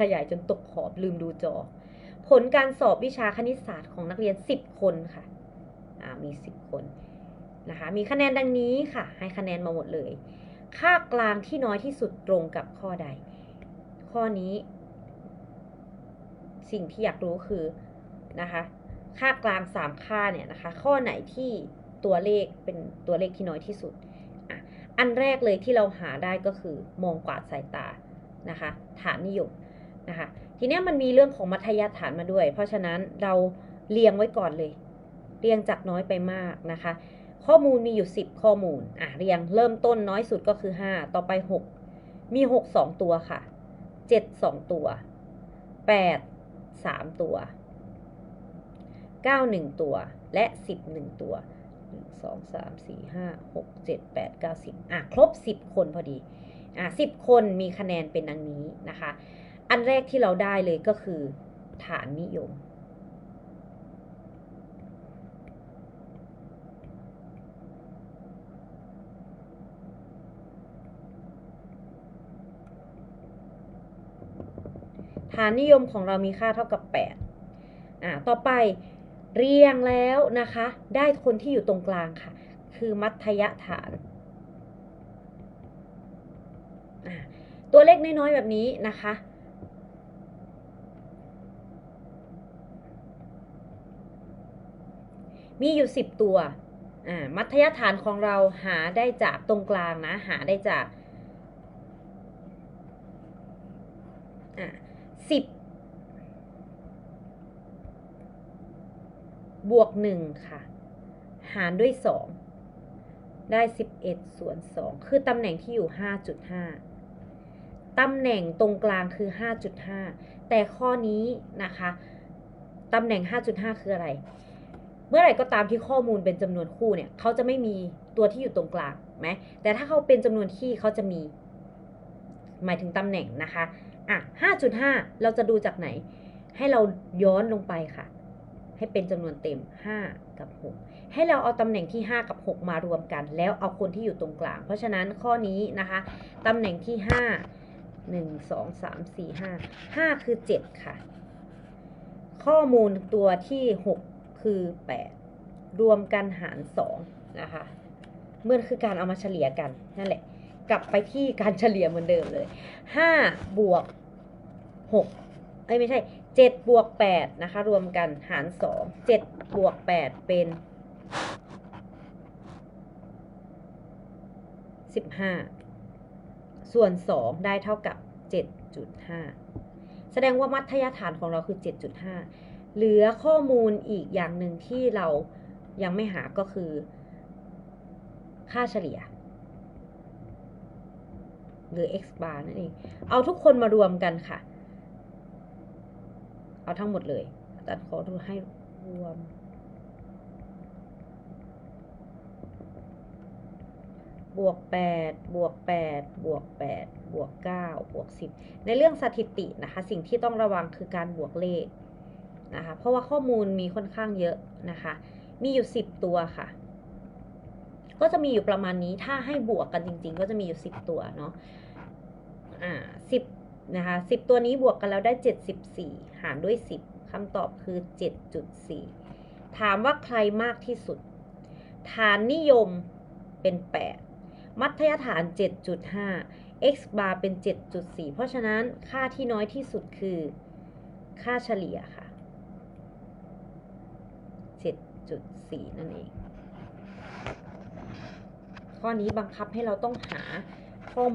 ขยายจนตกขอบลืมดูจอ ผลการสอบวิชาคณิตศาสตร์ของนักเรียน 10 คนค่ะอ่ามี 10 คนนะคะมีคะแนนดังนี้ค่ะ ให้คะแนนมาหมดเลย ค่ากลางที่น้อยที่สุดตรงกับข้อใด ข้อนี้ สิ่งที่อยากรู้คือนะคะค่ากลาง 3 ค่าเนี่ยนะคะ ข้อไหนที่ตัวเลขเป็นตัวเลขที่น้อยที่สุด อันแรกเลยที่เราหาได้ก็คือมองกวาดสายตานะคะ ฐานนิยม นะคะทีนี้มันมีเรื่องของมัธยฐานมาด้วย เพราะฉะนั้นเราเรียงไว้ก่อนเลย เรียงจากน้อยไปมากนะคะ ข้อมูลมีอยู่ 10 ข้อมูลอะเรียงเริ่มต้นน้อยสุดก็คือ 5 ต่อไป 6 มี 6 2 ตัวค่ะ 7 2 ตัว 8 3 ตัว 9 1 ตัวและ 10 1 ตัว 1 2 3 4 5 6 7 8 9 10อะครบ 10 คนพอดีอะ10 คนมีคะแนนเป็นดังนี้นะคะ อันแรกที่เราได้เลยก็คือ ฐานนิยม ฐานนิยมของเรามีค่าเท่ากับ 8 อ่า ต่อไปเรียงแล้วนะคะ ได้คนที่อยู่ตรงกลางค่ะ คือมัธยฐานอ่าตัวเลขน้อยๆแบบนี้นะคะ มีอยู่ 10 ตัวอ่ามัธยฐานของเราหาได้จากตรงกลางนะ หาได้จากอ่าสิบบวกหนึ่งค่ะ หารด้วยสองได้สิบเอ็ดส่วนสองคือตำแหน่งที่อยู่ห้าจุดห้าตำแหน่งตรงกลางคือห้าจุดห้าแต่ข้อนี้นะคะ ตำแหน่งห้าจุดห้าคืออะไร เมื่อไหร่ก็ตามที่ข้อมูลเป็นจำนวนคู่เนี่ยเขาจะไม่มีตัวที่อยู่ตรงกลางไหมแต่ถ้าเขาเป็นจำนวนที่เขาจะมี หมายถึงตำแหน่งนะคะอะ5.5 เราจะดูจากไหน ให้เราย้อนลงไปค่ะ ให้เป็นจำนวนเต็ม 5 กับ 6 ให้เราเอาตำแหน่งที่ 5 กับ 6 มารวมกัน แล้วเอาคนที่อยู่ตรงกลาง เพราะฉะนั้นข้อนี้นะคะตำแหน่งที่ 5 1 2 3 4 5 5 คือ 7 ค่ะ ข้อมูลตัวที่ 6 คือ 8 รวมกันหาร2นะคะเมื่อคือการเอามาเฉลี่ยกันนั่นแหละ กลับไปที่การเฉลี่ยเหมือนเดิมเลยห้าบวกหกเอ้ยไม่ใช่เจ็ดบวกแปดนะคะ รวมกันหารสองเจ็ดบวกแปดเป็นสิบห้าส่วนสองได้เท่ากับเจ็ดจุดห้าแสดงว่ามัธยฐานของเราคือเจ็ดจุดห้า เหลือข้อมูลอีกอย่างหนึ่งที่เรายังไม่หาก็คือ ค่าเฉลี่ย หรือ x bar นั่นเอง เอาทุกคนมารวมกันค่ะ เอาทั้งหมดเลยอาจารย์ขอดูให้รวม บวก 8 บวก 8 บวก 8 บวก 9 บวก 10 ในเรื่องสถิตินะคะ สิ่งที่ต้องระวังคือการบวกเลข นะคะ เพราะว่าข้อมูลมีค่อนข้างเยอะนะคะ มีอยู่ 10 ตัวค่ะ ก็จะมีอยู่ประมาณนี้ถ้าให้บวกกันจริง ๆ ก็จะมีอยู่ 10 ตัวเนาะอ่าสิบนะคะสิบตัวนี้บวกกันแล้วได้เจ็ดสิบสี่หารด้วยสิบคำตอบคือเจ็ดจุดสี่ถามว่าใครมากที่สุด ฐานนิยมเป็นแปดมัธยฐานเจ็ดจุดห้า x bar เป็นเจ็ดจุดสี่เพราะฉะนั้นค่าที่น้อยที่สุดคือค่าเฉลี่ยค่ะ เจ็ดจุดสี่นั่นเอง ข้อนี้บังคับให้เราต้องหาข้อมูล